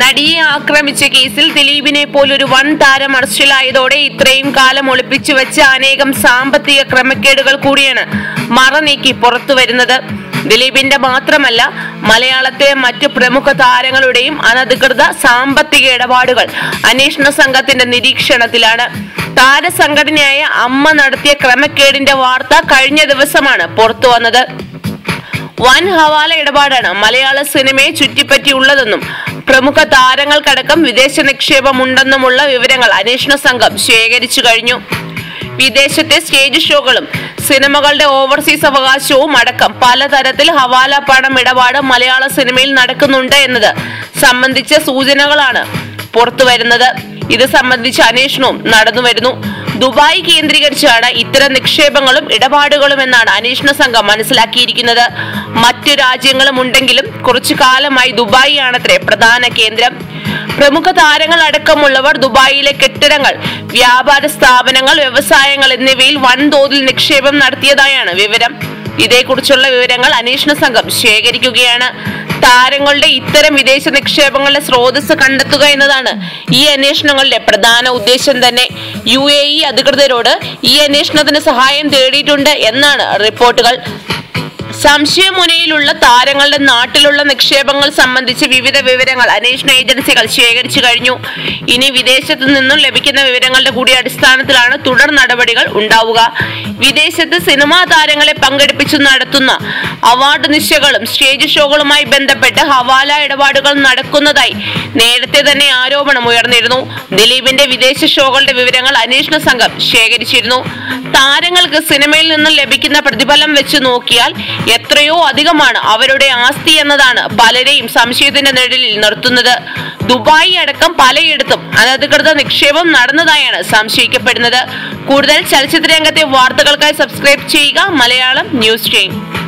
നടിയെ ആക്രമിച്ച കേസിൽ ദിലീപിനെ പോലൊരു വൻ താരം അറസ്റ്റിലായതോടെ ഇത്രയും കാലം ഒളിപ്പിച്ചു വെച്ച അനേകം സാമ്പത്തിക ക്രമക്കേടുകൾ കൂടിയാണ് മറനീക്കി പുറത്തു വരുന്നത്. ദിലീപിന്റെ മാത്രമല്ല മലയാളത്തെ മറ്റു പ്രമുഖ താരങ്ങളുടെയും അനധികൃത സാമ്പത്തിക ഇടപാടുകൾ അന്വേഷണ സംഘത്തിന്റെ നിരീക്ഷണത്തിലാണ്. താരസംഘടനയായ അമ്മ നടത്തിയ ക്രമക്കേടിന്റെ വാർത്ത കഴിഞ്ഞ ദിവസമാണ് പുറത്തു വന്നത്. വൻ ഹവാല ഇടപാടാണ് മലയാള സിനിമയെ ചുറ്റിപ്പറ്റിയുള്ളതെന്നും പ്രമുഖ താരങ്ങൾക്കടക്കം വിദേശ നിക്ഷേപമുണ്ടെന്നുമുള്ള വിവരങ്ങൾ അന്വേഷണ സംഘം ശേഖരിച്ചു കഴിഞ്ഞു. വിദേശത്തെ സ്റ്റേജ് ഷോകളും സിനിമകളുടെ ഓവർസീസ് അവകാശവും അടക്കം പലതരത്തിൽ ഹവാല പണം ഇടപാട് മലയാള സിനിമയിൽ നടക്കുന്നുണ്ട് എന്നത് സംബന്ധിച്ച സൂചനകളാണ് പുറത്തുവരുന്നത്. ഇത് സംബന്ധിച്ച അന്വേഷണവും നടന്നു വരുന്നു ദുബായ് കേന്ദ്രീകരിച്ചാണ് ഇത്തരം നിക്ഷേപങ്ങളും ഇടപാടുകളും എന്നാണ് അന്വേഷണ സംഘം മനസ്സിലാക്കിയിരിക്കുന്നത്. മറ്റു രാജ്യങ്ങളും ഉണ്ടെങ്കിലും കുറച്ചു കാലമായി ദുബായ് ആണത്രേ പ്രധാന കേന്ദ്രം. പ്രമുഖ താരങ്ങൾ അടക്കമുള്ളവർ ദുബായിലെ കെട്ടിടങ്ങൾ വ്യാപാര സ്ഥാപനങ്ങൾ വ്യവസായങ്ങൾ എന്നിവയിൽ വൻതോതിൽ നിക്ഷേപം നടത്തിയതായാണ് വിവരം. ഇതേക്കുറിച്ചുള്ള വിവരങ്ങൾ അന്വേഷണ സംഘം ശേഖരിക്കുകയാണ്. താരങ്ങളുടെ ഇത്തരം വിദേശ നിക്ഷേപങ്ങളുടെ സ്രോതസ് കണ്ടെത്തുക എന്നതാണ് ഈ അന്വേഷണങ്ങളുടെ പ്രധാന ഉദ്ദേശം തന്നെ. യു അധികൃതരോട് ഈ അന്വേഷണത്തിന് സഹായം തേടിയിട്ടുണ്ട് എന്നാണ് റിപ്പോർട്ടുകൾ. സംശയമുനയിലുള്ള താരങ്ങളുടെ നാട്ടിലുള്ള നിക്ഷേപങ്ങൾ സംബന്ധിച്ച് വിവിധ വിവരങ്ങൾ അന്വേഷണ ഏജൻസികൾ ശേഖരിച്ചു കഴിഞ്ഞു. ഇനി വിദേശത്തു നിന്നും ലഭിക്കുന്ന വിവരങ്ങളുടെ കൂടി അടിസ്ഥാനത്തിലാണ് തുടർ നടപടികൾ ഉണ്ടാവുക. വിദേശത്ത് സിനിമാ താരങ്ങളെ പങ്കെടുപ്പിച്ചു നടത്തുന്ന അവാർഡ് നിശകളും സ്റ്റേജ് ഷോകളുമായി ബന്ധപ്പെട്ട് ഹവാല ഇടപാടുകൾ നടക്കുന്നതായി നേരത്തെ തന്നെ ആരോപണം ഉയർന്നിരുന്നു. ദിലീപിന്റെ വിദേശ ഷോകളുടെ വിവരങ്ങൾ അന്വേഷണ സംഘം ശേഖരിച്ചിരുന്നു. താരങ്ങൾക്ക് സിനിമയിൽ നിന്നും ലഭിക്കുന്ന പ്രതിഫലം വെച്ച് നോക്കിയാൽ എത്രയോ അധികമാണ് അവരുടെ ആസ്തി എന്നതാണ് പലരെയും സംശയത്തിന്റെ നിഴലിൽ നിർത്തുന്നത്. ദുബായി അടക്കം പലയിടത്തും അനധികൃത നിക്ഷേപം നടന്നതായാണ് സംശയിക്കപ്പെടുന്നത്. കൂടുതൽ ചലച്ചിത്ര രംഗത്തെ വാർത്തകൾക്കായി സബ്സ്ക്രൈബ് ചെയ്യുക മലയാളം ന്യൂസ് ടൈം.